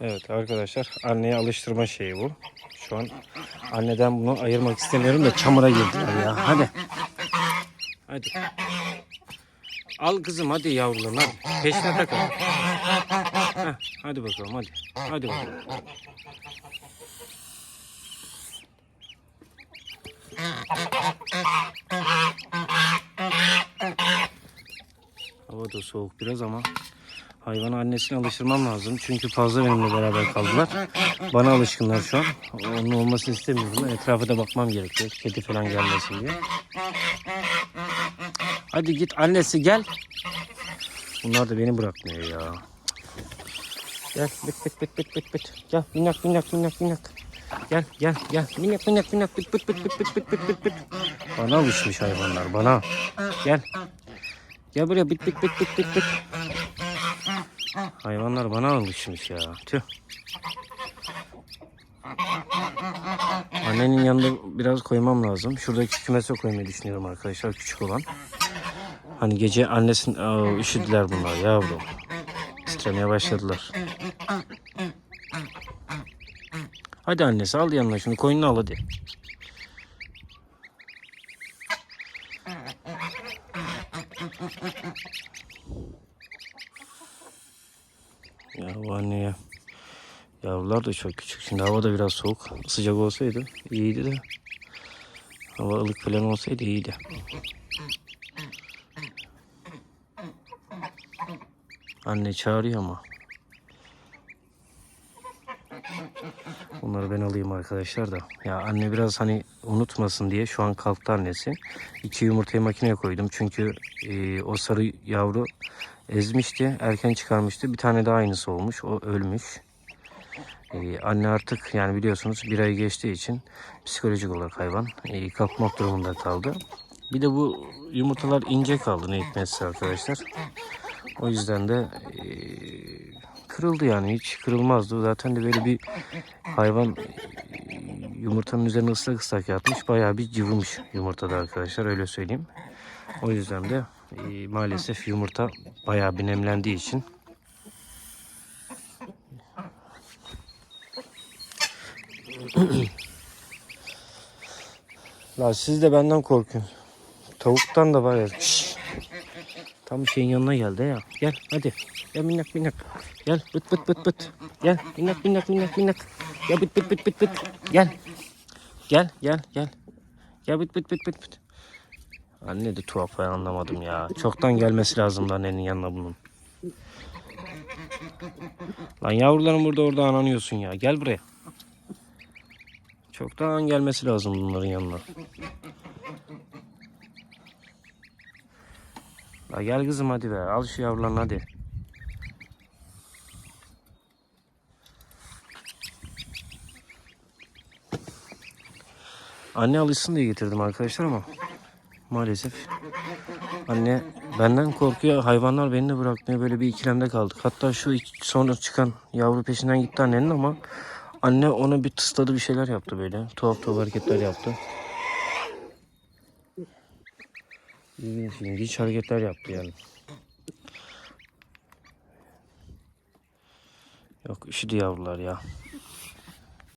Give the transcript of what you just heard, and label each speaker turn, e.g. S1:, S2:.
S1: Evet arkadaşlar anneye alıştırma şeyi bu. Şu an anneden bunu ayırmak istemiyorum da çamura girdiler ya. Hadi. Hadi. Al kızım hadi yavrularım hadi. Peşine takıl. Hadi bakalım hadi. Hadi bakalım. Hava da soğuk biraz ama hayvanı annesine alıştırmam lazım. Çünkü fazla benimle beraber kaldılar. Bana alışkınlar şu an. Onun olmasını istemiyorum. Etrafa da bakmam gerekiyor. Kedi falan gelmesin diye. Hadi git annesi gel. Bunlar da beni bırakmıyor ya. Gel bit bit bit bit bit bit. Gel minnak minnak minnak minnak. Gel gel gel minnak minnak minnak bit bit bit bit bit bit bit bit bit. Bana alışmış hayvanlar bana. Gel. Gel buraya bit bit bit bit bit bit. Hayvanlar bana alışmış ya. Tüh. Annenin yanında biraz koymam lazım. Şuradaki kümese koymayı düşünüyorum arkadaşlar küçük olan. Hani gece annesin üşüdüler bunlar yavrum. Titremeye başladılar. Hadi annesi al yanına şunu koyununu al hadi. Ya anneye yavrular da çok küçük. Şimdi hava da biraz soğuk. Sıcak olsaydı iyiydi de. Hava ılık falan olsaydı iyiydi. Anne çağırıyor ama. Bunları ben alayım arkadaşlar da. Ya anne biraz hani unutmasın diye şu an kalktı annesi. İki yumurtayı makineye koydum. Çünkü e, o sarı yavru ezmişti. Erken çıkarmıştı. Bir tane daha aynısı olmuş. O ölmüş. E, anne artık yani biliyorsunuz bir ay geçtiği için psikolojik olarak hayvan e, kalkmak durumunda kaldı. Bir de bu yumurtalar ince kaldı ne hikmetse arkadaşlar. O yüzden de e, kırıldı yani hiç kırılmazdı. Zaten de böyle bir hayvan e, yumurtanın üzerine ıslak ıslak yatmış. Bayağı bir cıvımış yumurtada arkadaşlar öyle söyleyeyim. O yüzden de e, maalesef yumurta bayağı bir nemlendiği için La siz de benden korkun. Tavuktan da var ya. Tam şeyin yanına geldi ya. Gel hadi. Gel minnak minnak. Gel bıt bıt bıt bıt. Gel minnak minnak minnak minnak. Gel bıt bıt bıt bıt bıt. Gel. Gel gel gel. Gel bıt bıt bıt bıt bıt. Anne de tuhaf ben anlamadım ya. Çoktan gelmesi lazım annenin yanına bunun. Lan yavrularım burada orada ananıyorsun ya. Gel buraya. Çoktan gelmesi lazım bunların yanına. La gel kızım hadi be. Al şu yavrularını hadi. Anne alışsın diye getirdim arkadaşlar ama maalesef anne benden korkuyor. Hayvanlar beni de bırakmıyor. Böyle bir ikilemde kaldık. Hatta şu sonra çıkan yavru peşinden gitti annenin ama anne ona bir tısladı bir şeyler yaptı böyle. Tuhaf tuhaf hareketler yaptı. İlginç ilginç hareketler yaptı yani. Yok üşüdü yavrular ya.